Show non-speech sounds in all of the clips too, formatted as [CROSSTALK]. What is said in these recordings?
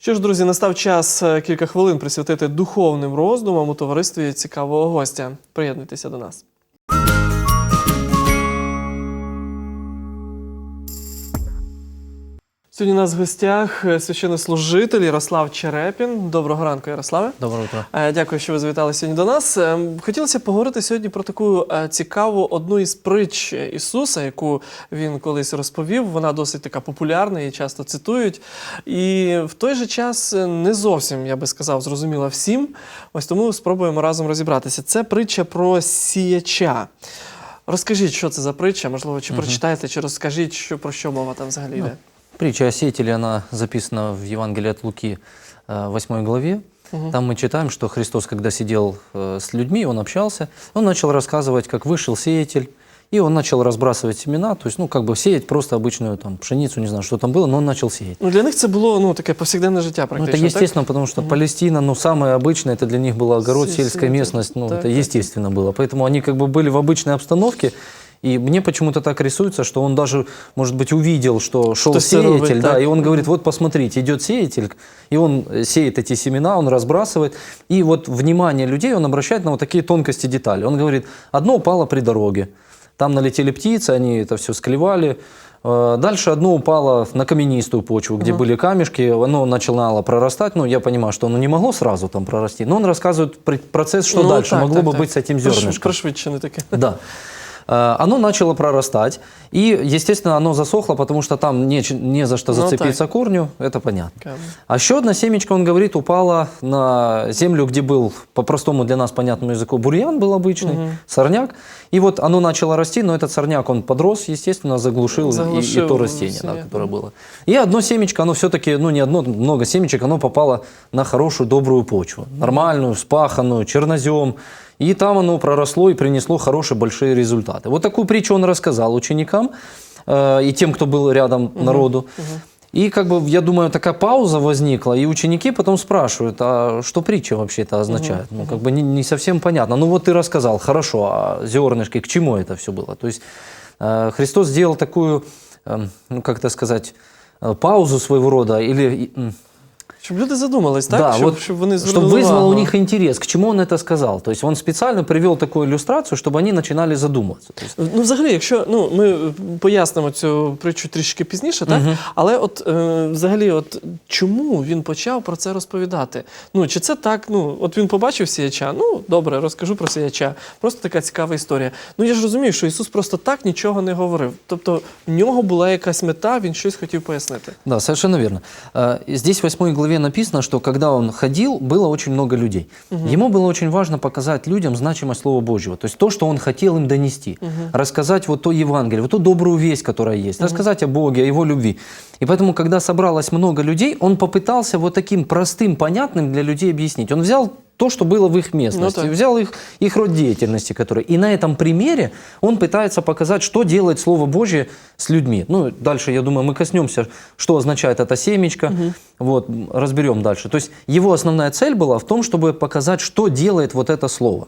Що ж, друзі, настав час е, кілька хвилин присвятити духовним роздумам у товаристві цікавого гостя. Приєднуйтеся до нас. Сьогодні у нас в гостях е, священнослужитель Ярослав Черепін. Доброго ранку, Ярославе. Доброе утро. Е, Дякую, що ви завітали сьогодні до нас. Е, Хотілося поговорити сьогодні про таку е, цікаву одну із притч Ісуса, яку він колись розповів. Вона досить така популярна, її часто цитують. І в той же час не зовсім, я би сказав, зрозуміла всім. Ось тому спробуємо разом розібратися. Це притча про сіяча. Розкажіть, що це за притча? Можливо, чи прочитаєте, чи розкажіть, що про що мова там взагалі йде. Притча о сеятеле, она записана в Евангелии от Луки, э, 8 главе. Там мы читаем, что Христос, когда сидел э, с людьми, он общался, он начал рассказывать, как вышел сеятель, и он начал разбрасывать семена, то есть, ну, как бы сеять просто обычную там пшеницу, не знаю, что там было, но он начал сеять. Ну, для них це було ну, таке повсякденне життя Ну, практично. это так? естественно, потому что Палестина, ну, самое обычное, это для них было огород, Се- сельская се- местность, ну, так, это так. естественно было. Поэтому они как бы были в обычной обстановке, и мне почему-то так рисуется, что он даже, может быть, увидел, что шел Что сеятель, да, так. и он говорит, вот посмотрите, идет сеятель, и он э, сеет эти семена, он разбрасывает, и вот внимание людей он обращает на вот такие тонкости детали. Он говорит, одно упало при дороге, там налетели птицы, они это все склевали, Э, Дальше одно упало на каменистую почву, где были камешки, оно начинало прорастать. Ну, я понимаю, что оно не могло сразу там прорасти, но он рассказывает про- процесс, что Ну, дальше так, могло так, бы так. быть с этим зернышком. Пришвидшене таке. Да. Э, Оно начало прорастать, и, естественно, оно засохло, потому что там не, не за что Ну, зацепиться корню, это понятно. Така. А еще одна семечко, он говорит, упала на землю, где был, по-простому для нас понятному языку, бурьян был обычный, сорняк. И вот оно начало расти, но этот сорняк, он подрос, естественно, заглушил, и- и, Заглушил то растение, да, которое было. И одно семечко, оно все-таки, ну не одно, много семечек, оно попало на хорошую, добрую почву. Нормальную, спаханную, чернозем. И там оно проросло и принесло хорошие, большие результаты. Вот такую притчу он рассказал ученикам э, и тем, кто был рядом народу. И как бы, я думаю, такая пауза возникла, и ученики потом спрашивают, а что притча вообще это означает? Ну, как бы не, не совсем понятно. Ну, вот ты рассказал, хорошо, а зернышки, к чему это все было? То есть э, Христос сделал такую, эм, ну, как это сказать, э, паузу своего рода, или... м, Щоб люди задумались, так? да, щоб, вот, щоб вони чтобы звернули вызвало увагу. у них интерес, к чему он это сказал. То есть он специально привел такую иллюстрацию, чтобы они начинали задумываться. То есть, Ну, взагалі, якщо ну ми пояснимо цю притчу трішки пізніше, так але от е, взагалі, от чому він почав про це розповідати? Ну чи це так? Ну от він побачив сіяча. Ну добре, розкажу про сіяча. Просто така цікава історія. Ну я ж розумію, що Ісус просто так нічого не говорив. Тобто в нього була якась мета, він щось хотів пояснити. Да, совершенно верно. Э, Здесь в 8 главе написано, что когда он ходил, было очень много людей. Ему было очень важно показать людям значимость Слова Божьего. То есть то, что он хотел им донести. Рассказать вот то Евангелие, вот ту добрую весть, которая есть. Рассказать о Боге, о Его любви. И поэтому, когда собралось много людей, он попытался вот таким простым, понятным для людей объяснить. Он взял то, что было в их местности, так. взял их, их род деятельности, который. И на этом примере он пытается показать, что делает Слово Божье с людьми. Ну, дальше, я думаю, мы коснемся, что означает это семечко. Вот, м, разберем дальше. То есть его основная цель была в том, чтобы показать, что делает вот это слово.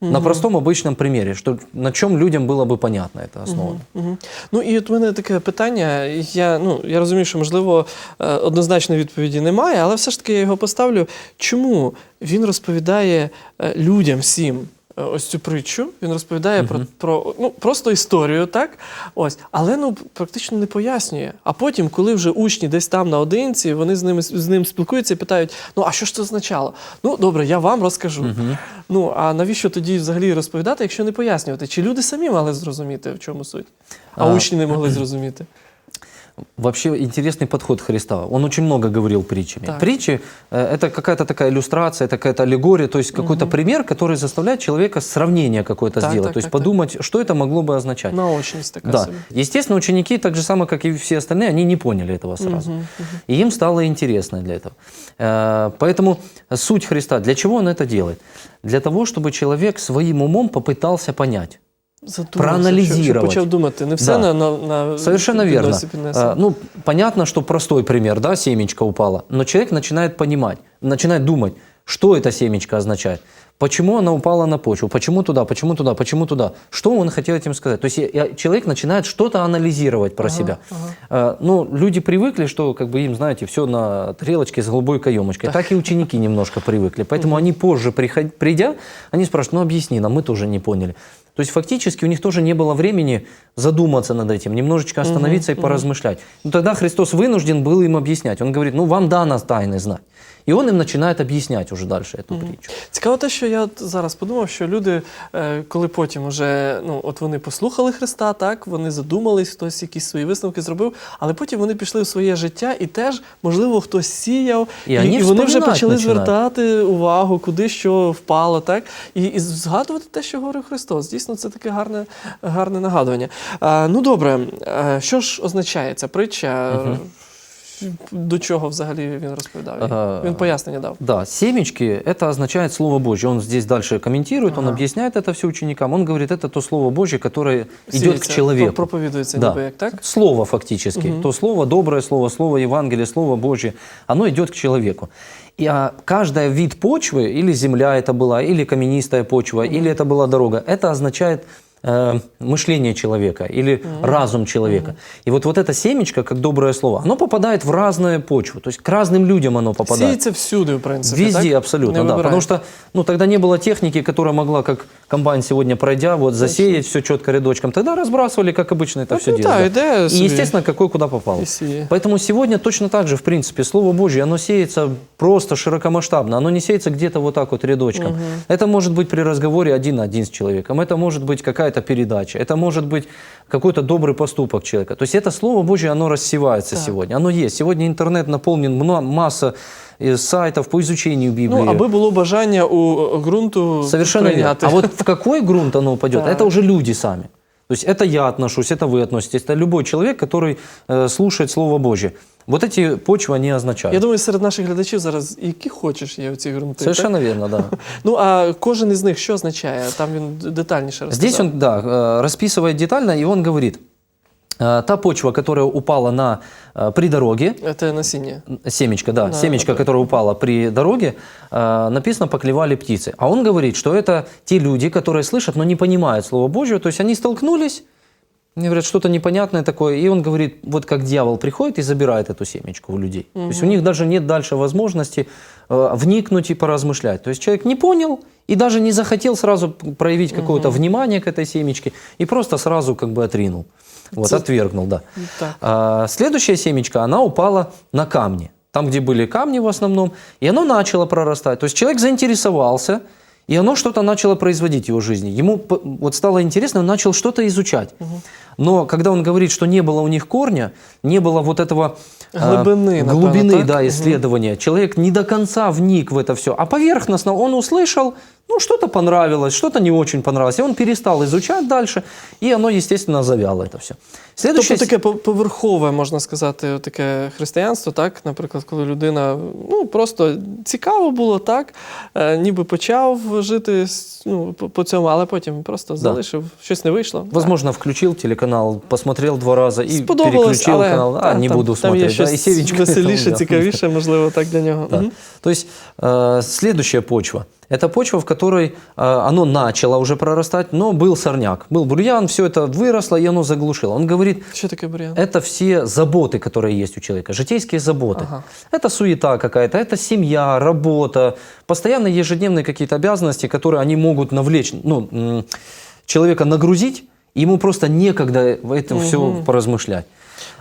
На простом обычном примере, что, на чем людям было бы понятно эта основа. Мгм. Ну і от у мене таке питання. Я, ну, я розумію, що можливо е, однозначної відповіді немає, але все ж таки я його поставлю. Чому він розповідає е, людям всім? Е, Ось цю притчу він розповідає про, про ну просто історію, так ось, але ну практично не пояснює. А потім, коли вже учні десь там наодинці, вони з ними з ним спілкуються і питають: ну а що ж це означало? Ну добре, я вам розкажу. Ну а навіщо тоді взагалі розповідати, якщо не пояснювати? Чи люди самі мали зрозуміти, в чому суть? А, А, учні не могли зрозуміти. Вообще интересный подход Христа. Он очень много говорил притчами. Так. Притчи э, это какая-то такая иллюстрация, это какая-то аллегория, то есть какой-то пример, который заставляет человека сравнение какое-то Так, сделать, так, то есть так, так. подумать, что это могло бы означать. Наочність така Да. собі. Естественно, ученики, так же самое, как и все остальные, они не поняли этого сразу. И им стало интересно для этого. Э, Поэтому суть Христа, для чего Он это делает? Для того, чтобы человек своим умом попытался понять Задумався, Проаналізувати. що- що Почав думати. Не все Да. на, на, на Совершенно верно. підносі піднесено. А, Ну, понятно, что простой пример, да, семечко упало, но человек начинает понимать, начинает думать, Что эта семечко означает? Почему она упала на почву? Почему туда? Почему туда? Почему туда? Что он хотел этим сказать? То есть я- я- человек начинает что-то анализировать про себя. Э, Ну, люди привыкли, что как бы им, знаете, все на тарелочке с голубой каемочкой. Так и ученики немножко привыкли. Поэтому они позже, приход- придя, они спрашивают, ну объясни нам, мы тоже не поняли. То есть фактически у них тоже не было времени задуматься над этим, немножечко остановиться и поразмышлять. Ну, тогда Христос вынужден был им объяснять. Он говорит, ну вам дано тайны знать. И он им начинает объяснять уже дальше эту притчу. Цікаво те, що я зараз подумав, що люди, е, коли потім уже, ну, от вони послухали Христа, так, вони задумались, хтось якісь свої висновки зробив, але потім вони пішли в своє життя і теж, можливо, хтось сіяв, І вони і вони вже почали починають. звертати увагу, куди що впало, так, і, і згадувати те, що говорив Христос. Дійсно, це таке гарне, гарне нагадування. А, ну добре, е, що ж означає ця притча? До чого взагалі він розповідав? Ага. Він пояснення дав. Да, семечки – это означает Слово Божье. Он здесь дальше комментирует, он объясняет это все ученикам. Он говорит, это то Слово Божье, которое идет к Сіється, человеку. Проповідується Да. ніби як, так? Слово фактически. То слово, доброе слово, слово Евангелие, слово Божье, оно идет к человеку. И а, каждая вид почвы, или земля это была, или каменистая почва, или это была дорога, это означает э, мышление человека или разум человека. И вот, вот это семечко, как доброе слово, оно попадает в разную почву. То есть к разным людям оно попадает. Сіється всюди, в принципі. Везде так? абсолютно, Не да. вибирає. Потому что ну, тогда не было техники, которая могла, как комбайн сегодня пройдя, вот засеять все четко рядочком. Тогда разбрасывали, как обычно это Так, все ну делают. да, идея И, себе. естественно, какой куда попал. И сея. Поэтому сегодня точно так же, в принципе, Слово Божье, оно сеется просто широкомасштабно. Оно не сеется где-то вот так вот рядочком. Это может быть при разговоре один на один с человеком. Это может быть какая-то передача. Это может быть какой-то добрый поступок человека. То есть это Слово Божье, оно рассевается Так. сегодня. Оно есть. Сегодня интернет наполнен масса э, сайтов по изучению Библии. Ну, аби було бажання у ґрунту Совершенно верно. прийняти. А вот в какой грунт оно упадет, Так. это уже люди сами. То есть это я отношусь, это вы относитесь, это любой человек, который э, слушает Слово Божье. Вот эти почвы они означают. Я думаю, серед наших глядачів зараз які хочеш є оці ґрунти. так? Совершенно верно, да. [LAUGHS] Ну, а кожен із них що означає? Там він д- детальніше розказав. Здесь он, да, э, расписывает детально, и он говорит, э, та почва, которая упала на, э, при дороге, Це насіння. семечко, да, Да, семечко, да. которое упало при дороге, э, написано «поклевали птицы». А он говорит, что это те люди, которые слышат, но не понимают Слово Божье, то есть они столкнулись, они говорят, что-то непонятное такое, и он говорит, вот как дьявол приходит и забирает эту семечку у людей. То есть у них даже нет дальше возможности э, вникнуть и поразмышлять. То есть человек не понял и даже не захотел сразу проявить какое-то внимание к этой семечке и просто сразу как бы отринул, вот, отвергнул, да. Так. А, следующая семечка, она упала на камни. Там, где были камни в основном, и оно начало прорастать. То есть человек заинтересовался, и оно что-то начало производить в его жизни. Ему вот стало интересно, он начал что-то изучать. Но когда он говорит, что не было у них корня, не было вот этого Глубины, напевно, глубины да, исследования, человек не до конца вник в это все, а поверхностно он услышал, ну что-то понравилось, что-то не очень понравилось, и он перестал изучать дальше, и оно, естественно, завяло это все. Следующая Тобто таке по- поверхове, можна сказати, таке християнство, так? Наприклад, коли людина ну, просто цікаво було, так? Е, ніби почав жити с- ну, по, по цьому, але потім просто залишив, щось не вийшло. Возможно, включил телеканал, посмотрел два раза и Сподобалось, переключил але канал. А, та, не там, буду там є смотреть. да, и щось Севичка веселіше, там, да. цікавіше, можливо, так для нього. Да. Мгм. То есть э, следующая почва. Это почва, в Которой э, оно начало уже прорастать, но был сорняк, был бурьян, все это выросло, и оно заглушило. Он говорит, Що таке бур'ян? это все заботы, которые есть у человека, житейские заботы. Ага. Это суета какая-то, это семья, работа, постоянно ежедневные какие-то обязанности, которые они могут навлечь, ну, человека нагрузить, ему просто некогда в этом все поразмышлять.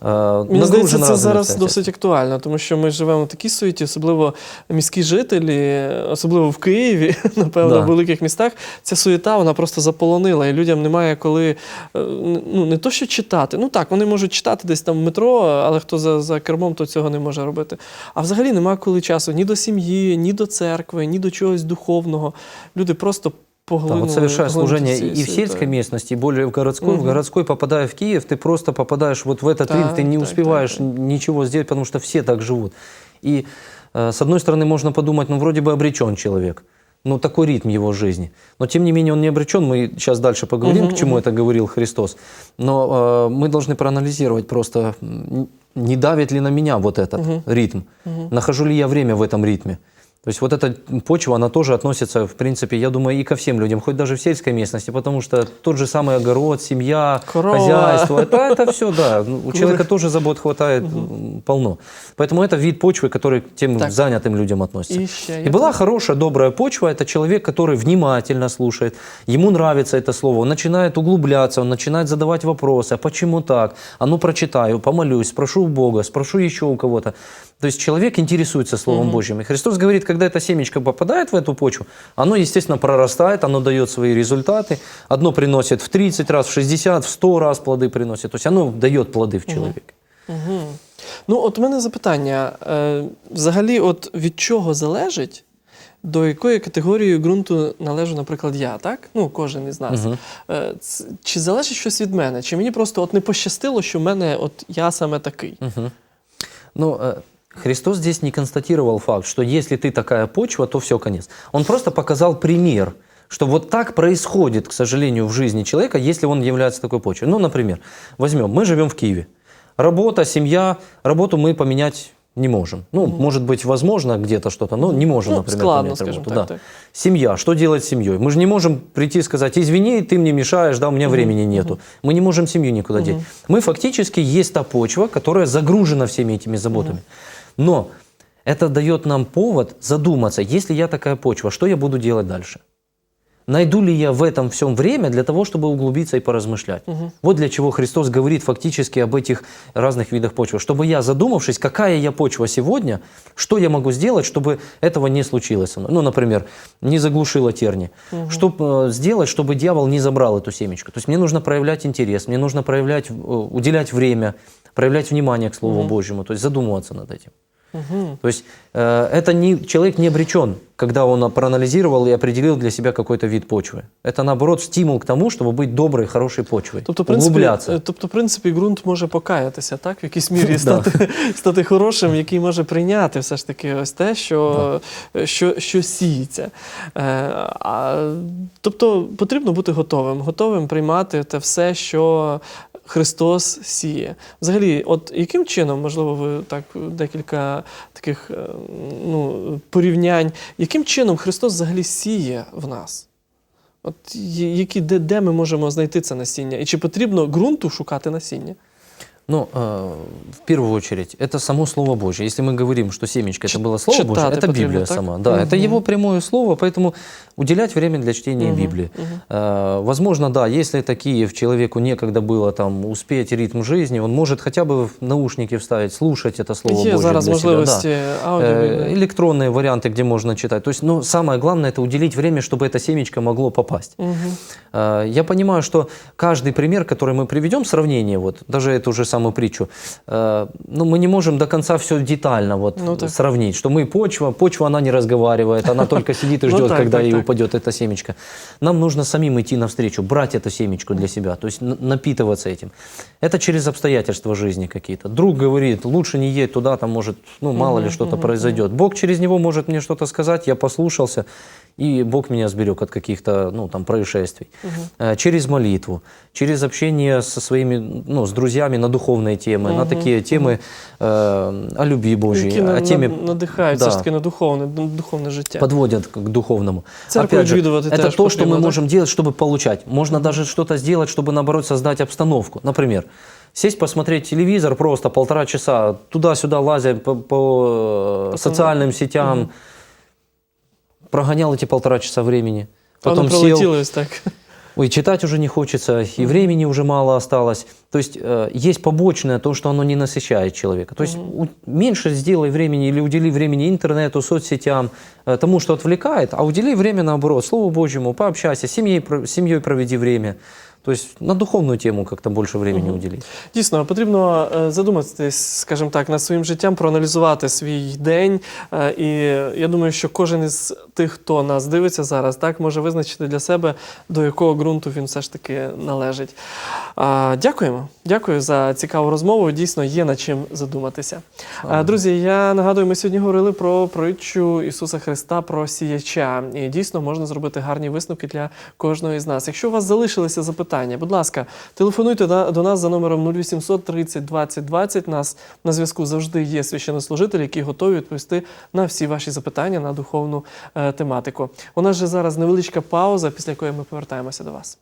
Э, Мені здається, це зараз досить актуально, тому що ми живемо в такій суеті, особливо міські жителі, особливо в Києві, [LAUGHS] напевно, Да. в великих містах. Ця суєта вона просто заполонила, і людям немає коли е, ну не то, що читати. Ну так, вони можуть читати десь там в метро, але хто за, за кермом, то цього не може робити. А взагалі немає коли часу ні до сім'ї, ні до церкви, ні до чогось духовного. Люди просто Да, поглинули. вот совершая поглинуті служение цією и в суєтою. сельской местности, и более в городской, в городской, попадая в Киев, ты просто попадаешь вот в этот Так, ритм, ты не так, успеваешь так, ничего сделать, потому что все так живут. И э, с одной стороны можно подумать, ну вроде бы обречен человек, ну такой ритм его жизни. Но тем не менее он не обречен, мы сейчас дальше поговорим, к чему это говорил Христос. Но э, мы должны проанализировать просто, м, не давит ли на меня вот этот ритм, нахожу ли я время в этом ритме. То есть вот эта почва, она тоже относится, в принципе, я думаю, и ко всем людям, хоть даже в сельской местности, потому что тот же самый огород, семья, Корова. хозяйство, это, это все, да. [LAUGHS] Ну, У человека тоже забот хватает м, полно. Поэтому это вид почвы, который к тем Так. занятым людям относится. И ще И была хорошая, добрая почва. Это человек, который внимательно слушает. Ему нравится это слово. Он начинает углубляться, он начинает задавать вопросы. А почему так? А ну прочитаю, помолюсь, спрошу у Бога, спрошу еще у кого-то. То есть человек интересуется Словом Божьим. И Христос говорит, когда эта семечко попадает в эту почву, оно, естественно, прорастает, оно дает свои результаты. Одно приносит в 30 раз, в 60, в 100 раз плоды приносит. То есть оно дает плоды в человеке. Ну, от у мене запитання. Е, взагалі, от від чого залежить, до якої категорії ґрунту належу, наприклад, я, так? Ну, кожен із нас. Е, ц- чи залежить щось від мене? Чи мені просто от не пощастило, що в мене от я саме такий? Ну, э, Христос здесь не констатировал факт, что если ты такая почва, то все, конец. Он просто показал пример, что вот так происходит, к сожалению, в жизни человека, если он является такой почвой. Ну, например, возьмем, мы живем в Киеве. Работа, семья, работу мы поменять не можем. Ну, может быть, возможно где-то что-то, но не можем, Ну, например, складно, скажем работу. так, да. так. Семья, что делать с семьей? Мы же не можем прийти и сказать, извини, ты мне мешаешь, да, у меня времени нету. Мы не можем семью никуда деть. Мы фактически есть та почва, которая загружена всеми этими заботами. Но это дает нам повод задуматься, если я такая почва, что я буду делать дальше? Найду ли я в этом всем время для того, чтобы углубиться и поразмышлять? Вот для чего Христос говорит фактически об этих разных видах почвы. Чтобы я, задумавшись, какая я почва сегодня, что я могу сделать, чтобы этого не случилось. Ну, например, не заглушила терни. Что э, сделать, чтобы дьявол не забрал эту семечку? То есть мне нужно проявлять интерес, мне нужно проявлять, э, уделять время, проявлять внимание к Слову Божьему, то есть задумываться над этим. То есть э, это не, человек не обречен, когда он проанализировал и определил для себя какой-то вид почвы. Это наоборот стимул к тому, чтобы быть доброй, хорошей почвой. Тобто, в принципі, углубляться. е, тобто, в принципі, ґрунт може покаятися, так? В якійсь мірі стати, [LAUGHS] [LAUGHS] стати хорошим, який може прийняти все ж таки ось те, що, що, що сіється. Е, а, тобто потрібно бути готовим, готовим приймати те все, що Христос сіє. Взагалі, от яким чином, можливо, ви так декілька таких е, ну, порівнянь, яким чином Христос взагалі сіє в нас? От які, де, де ми можемо знайти це насіння? І чи потрібно ґрунту шукати насіння? Ну, э, в первую очередь, это само Слово Божье. Если мы говорим, что семечко это Чит- было Слово Божье, читать это потребно, Библия так? сама. Да, это его прямое слово, поэтому уделять время для чтения Библии. Э, возможно, да, если такие в человеку некогда было там успеть ритм жизни, он может хотя бы в наушники вставить, слушать это Слово Є Божье зараз для себя, да. можливості аудіо. Э, электронные варианты, где можно читать. То есть, ну, самое главное это уделить время, чтобы это семечко могло попасть. Э, Я понимаю, что каждый пример, который мы приведем, сравнение, вот, даже эту же самую притчу, э, ну, мы не можем до конца все детально вот, Ну, так. сравнить, что мы почва, почва, она не разговаривает, она только сидит и [LAUGHS] Ну, ждет, когда ей упадет эта семечко. Нам нужно самим идти навстречу, брать эту семечку для себя, то есть напитываться этим. Это через обстоятельства жизни какие-то. Друг говорит, лучше не едь туда, там может, ну, мало ли что-то произойдет. Бог через него может мне что-то сказать, я послушался, и Бог меня сберег от каких-то, ну, там, происшествий. Э, Через молитву, через общение со своими, ну, с друзьями на духовные темы, на такие темы э, о любви Божьей, які на, о теме... на- надихають Да. все ж таки на духовне, на духовне життя. подводят к духовному. Церковь Опять же, відвідувати это теж то, что потрібно, мы так? можем делать, чтобы получать. Можно даже что-то сделать, чтобы, наоборот, создать обстановку. Например, сесть посмотреть телевизор просто полтора часа, туда-сюда лазя по, по, э, социальным сетям, прогонял эти полтора часа времени. Потом сел, пролетіло ось так. [LAUGHS] Ой, читать уже не хочется, и времени уже мало осталось. То есть э, есть побочное то, что оно не насыщает человека. То есть у- меньше сделай времени или удели времени интернету, соцсетям, э, тому, что отвлекает, а удели время наоборот, Слову Божьему, пообщайся, с семьей, семьей проведи время. То есть на духовную тему как-то больше времени уделить. Дійсно, потрібно е, задуматись, скажімо так, над своїм життям, проаналізувати свій день. Е, І я думаю, що кожен із тих, хто нас дивиться зараз, так може визначити для себе, до якого ґрунту він все ж таки належить. Дякуємо. Дякую за цікаву розмову. Дійсно, є над чим задуматися. А, Друзі, я нагадую, ми сьогодні говорили про притчу Ісуса Христа про сіяча. І дійсно можна зробити гарні висновки для кожного із нас. Якщо у вас залишилися запитання, питання. Будь ласка, телефонуйте до нас за номером 0800 30 20 20. Нас на зв'язку завжди є священнослужителі, які готові відповісти на всі ваші запитання на духовну е, тематику. У нас же зараз невеличка пауза, після якої ми повертаємося до вас.